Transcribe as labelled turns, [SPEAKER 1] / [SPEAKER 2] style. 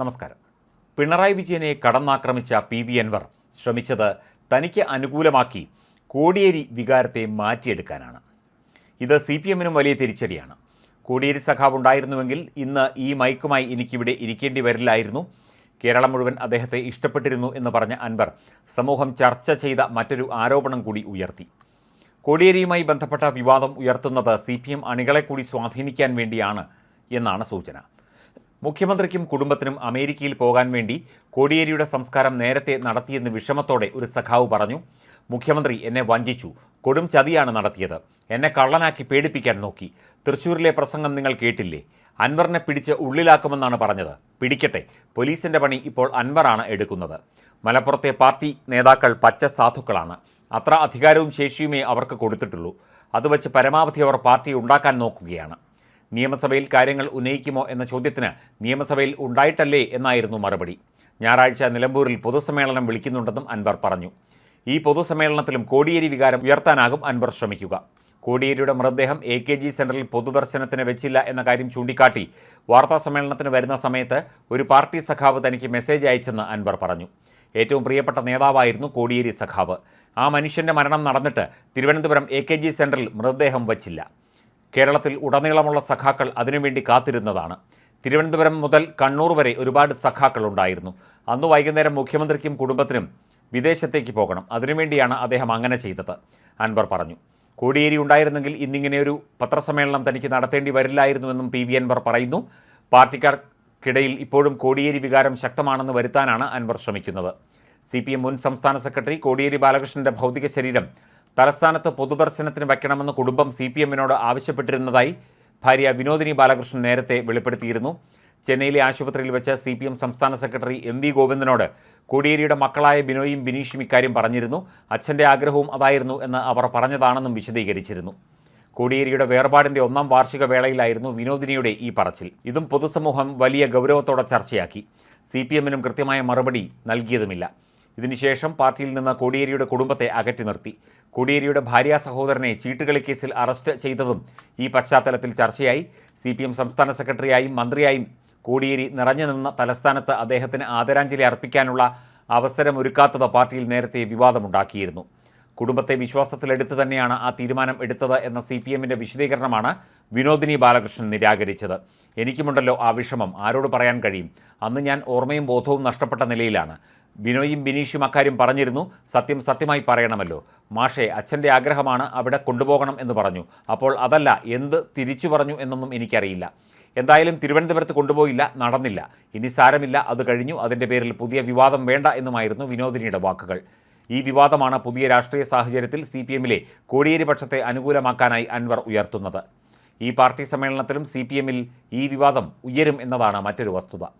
[SPEAKER 1] നമസ്കാരം പിണറായി വിജയനെ കടന്നാക്രമിച്ച P V Anwar ശ്രമിച്ചത് തനിക്ക് അനുകൂലമാക്കി കോടിയേരി വികാരത്തെ മാറ്റിയെടുക്കാനാണ് ഇത് സി പി എമ്മിനും വലിയ തിരിച്ചടിയാണ് കോടിയേരി സഖാവ് ഉണ്ടായിരുന്നുവെങ്കിൽ ഇന്ന് ഈ മൈക്കുമായി എനിക്കിവിടെ ഇരിക്കേണ്ടി വരില്ലായിരുന്നു കേരളം മുഴുവൻ അദ്ദേഹത്തെ ഇഷ്ടപ്പെട്ടിരുന്നു എന്ന് പറഞ്ഞ അൻവർ സമൂഹം ചർച്ച ചെയ്ത മറ്റൊരു ആരോപണം കൂടി ഉയർത്തി കോടിയേരിയുമായി ബന്ധപ്പെട്ട വിവാദം ഉയർത്തുന്നത് സി പി എം അണികളെ കൂടി സ്വാധീനിക്കാൻ വേണ്ടിയാണ് എന്നാണ് സൂചന മുഖ്യമന്ത്രിക്കും കുടുംബത്തിനും അമേരിക്കയിൽ പോകാൻ വേണ്ടി കോടിയേരിയുടെ സംസ്കാരം നേരത്തെ നടത്തിയെന്ന് വിഷമത്തോടെ ഒരു സഖാവ് പറഞ്ഞു മുഖ്യമന്ത്രി എന്നെ വഞ്ചിച്ചു കൊടും ചതിയാണ് നടത്തിയത് എന്നെ കള്ളനാക്കി പേടിപ്പിക്കാൻ നോക്കി തൃശൂരിലെ പ്രസംഗം നിങ്ങൾ കേട്ടില്ലേ അൻവറിനെ പിടിച്ച് ഉള്ളിലാക്കുമെന്നാണ് പറഞ്ഞത് പിടിക്കട്ടെ പോലീസിൻ്റെ പണി ഇപ്പോൾ അൻവറാണ് എടുക്കുന്നത് മലപ്പുറത്തെ പാർട്ടി നേതാക്കൾ പച്ച സാധുക്കളാണ് അത്ര അധികാരവും ശേഷിയുമേ അവർക്ക് കൊടുത്തിട്ടുള്ളൂ അത് വച്ച് പരമാവധി അവർ പാർട്ടി ഉണ്ടാക്കാൻ നോക്കുകയാണ് നിയമസഭയിൽ കാര്യങ്ങൾ ഉന്നയിക്കുമോ എന്ന ചോദ്യത്തിന് നിയമസഭയിൽ ഉണ്ടായിട്ടല്ലേ എന്നായിരുന്നു മറുപടി ഞായറാഴ്ച നിലമ്പൂരിൽ പൊതുസമ്മേളനം വിളിക്കുന്നുണ്ടെന്നും അൻവർ പറഞ്ഞു ഈ പൊതുസമ്മേളനത്തിലും കോടിയേരി വികാരം ഉയർത്താനാകും അൻവർ ശ്രമിക്കുക കോടിയേരിയുടെ മൃതദേഹം എ കെ ജി സെൻറ്ററിൽ പൊതുദർശനത്തിന് വെച്ചില്ല എന്ന കാര്യം ചൂണ്ടിക്കാട്ടി വാർത്താ സമ്മേളനത്തിന് വരുന്ന സമയത്ത് ഒരു പാർട്ടി സഖാവ് തനിക്ക് മെസ്സേജ് അയച്ചെന്ന് അൻവർ പറഞ്ഞു ഏറ്റവും പ്രിയപ്പെട്ട നേതാവായിരുന്നു കോടിയേരി സഖാവ് ആ മനുഷ്യന്റെ മരണം നടന്നിട്ട് തിരുവനന്തപുരം എ കെ ജി സെൻറ്ററിൽ മൃതദേഹം വച്ചില്ല കേരളത്തിൽ ഉടനീളമുള്ള സഖാക്കൾ അതിനുവേണ്ടി കാത്തിരുന്നതാണ് തിരുവനന്തപുരം മുതൽ കണ്ണൂർ വരെ ഒരുപാട് സഖാക്കൾ ഉണ്ടായിരുന്നു അന്ന് വൈകുന്നേരം മുഖ്യമന്ത്രിക്കും കുടുംബത്തിനും വിദേശത്തേക്ക് പോകണം അതിനുവേണ്ടിയാണ് അദ്ദേഹം അങ്ങനെ ചെയ്തത് അൻവർ പറഞ്ഞു കോടിയേരി ഉണ്ടായിരുന്നെങ്കിൽ ഇന്നിങ്ങനെയൊരു പത്രസമ്മേളനം തനിക്ക് നടത്തേണ്ടി വരില്ലായിരുന്നുവെന്നും പി വി അൻവർ പറയുന്നു പാർട്ടിക്കാർക്കിടയിൽ ഇപ്പോഴും കോടിയേരി വികാരം ശക്തമാണെന്ന് വരുത്താനാണ് അൻവർ ശ്രമിക്കുന്നത് സി പി എം മുൻ സംസ്ഥാന സെക്രട്ടറി കോടിയേരി ബാലകൃഷ്ണന്റെ ഭൗതിക ശരീരം തലസ്ഥാനത്ത് പൊതുദർശനത്തിന് വയ്ക്കണമെന്ന് കുടുംബം സി പി എമ്മിനോട് ആവശ്യപ്പെട്ടിരുന്നതായി ഭാര്യ വിനോദിനി ബാലകൃഷ്ണൻ നേരത്തെ വെളിപ്പെടുത്തിയിരുന്നു ചെന്നൈയിലെ ആശുപത്രിയിൽ വെച്ച് സി പി എം സംസ്ഥാന സെക്രട്ടറി എം വി ഗോവിന്ദനോട് കോടിയേരിയുടെ മക്കളായ ബിനോയും ബിനീഷും ഇക്കാര്യം പറഞ്ഞിരുന്നു അച്ഛൻ്റെ ആഗ്രഹവും അതായിരുന്നു എന്ന് അവർ പറഞ്ഞതാണെന്നും വിശദീകരിച്ചിരുന്നു കോടിയേരിയുടെ വേർപാടിൻ്റെ ഒന്നാം വാർഷിക വേളയിലായിരുന്നു വിനോദിനിയുടെ ഈ പറച്ചിൽ ഇതും പൊതുസമൂഹം വലിയ ഗൗരവത്തോടെ ചർച്ചയാക്കി സി പി എമ്മിനും കൃത്യമായ മറുപടി നൽകിയതുമില്ല ഇതിനുശേഷം പാർട്ടിയിൽ നിന്ന് കോടിയേരിയുടെ കുടുംബത്തെ അകറ്റി നിർത്തി കോടിയേരിയുടെ ഭാര്യാ സഹോദരനെ ചീട്ടുകളി കേസിൽ അറസ്റ്റ് ചെയ്തതും ഈ പശ്ചാത്തലത്തിൽ ചർച്ചയായി സി പി എം സംസ്ഥാന സെക്രട്ടറിയായും മന്ത്രിയായും കോടിയേരി നിറഞ്ഞു നിന്ന തലസ്ഥാനത്ത് അദ്ദേഹത്തിന് ആദരാഞ്ജലി അർപ്പിക്കാനുള്ള അവസരമൊരുക്കാത്തത് പാർട്ടിയിൽ നേരത്തെ വിവാദമുണ്ടാക്കിയിരുന്നു കുടുംബത്തെ വിശ്വാസത്തിലെടുത്ത് തന്നെയാണ് ആ തീരുമാനം എടുത്തത് എന്ന സി പി എമ്മിൻ്റെ വിശദീകരണമാണ് വിനോദിനി ബാലകൃഷ്ണൻ നിരാകരിച്ചത് എനിക്കുമുണ്ടല്ലോ ആ വിഷമം ആരോട് പറയാൻ കഴിയും അന്ന് ഞാൻ ഓർമ്മയും ബോധവും നഷ്ടപ്പെട്ട നിലയിലാണ് ബിനോയും ബിനീഷും അക്കാര്യം പറഞ്ഞിരുന്നു സത്യം സത്യമായി പറയണമല്ലോ മാഷെ അച്ഛൻ്റെ ആഗ്രഹമാണ് അവിടെ കൊണ്ടുപോകണം എന്ന് പറഞ്ഞു അപ്പോൾ അതല്ല എന്ത് തിരിച്ചു പറഞ്ഞു എന്നൊന്നും എനിക്കറിയില്ല എന്തായാലും തിരുവനന്തപുരത്ത് കൊണ്ടുപോയില്ല നടന്നില്ല ഇനി സാരമില്ല അത് കഴിഞ്ഞു അതിൻ്റെ പേരിൽ പുതിയ വിവാദം വേണ്ട എന്നുമായിരുന്നു വിനോദിനിയുടെ വാക്കുകൾ ഈ വിവാദമാണ് പുതിയ രാഷ്ട്രീയ സാഹചര്യത്തിൽ സി പി എമ്മിലെ കോടിയേരി പക്ഷത്തെ അനുകൂലമാക്കാനായി അൻവർ ഉയർത്തുന്നത് ഈ പാർട്ടി സമ്മേളനത്തിലും സി പി എമ്മിൽ ഈ വിവാദം ഉയരും എന്നതാണ് മറ്റൊരു വസ്തുത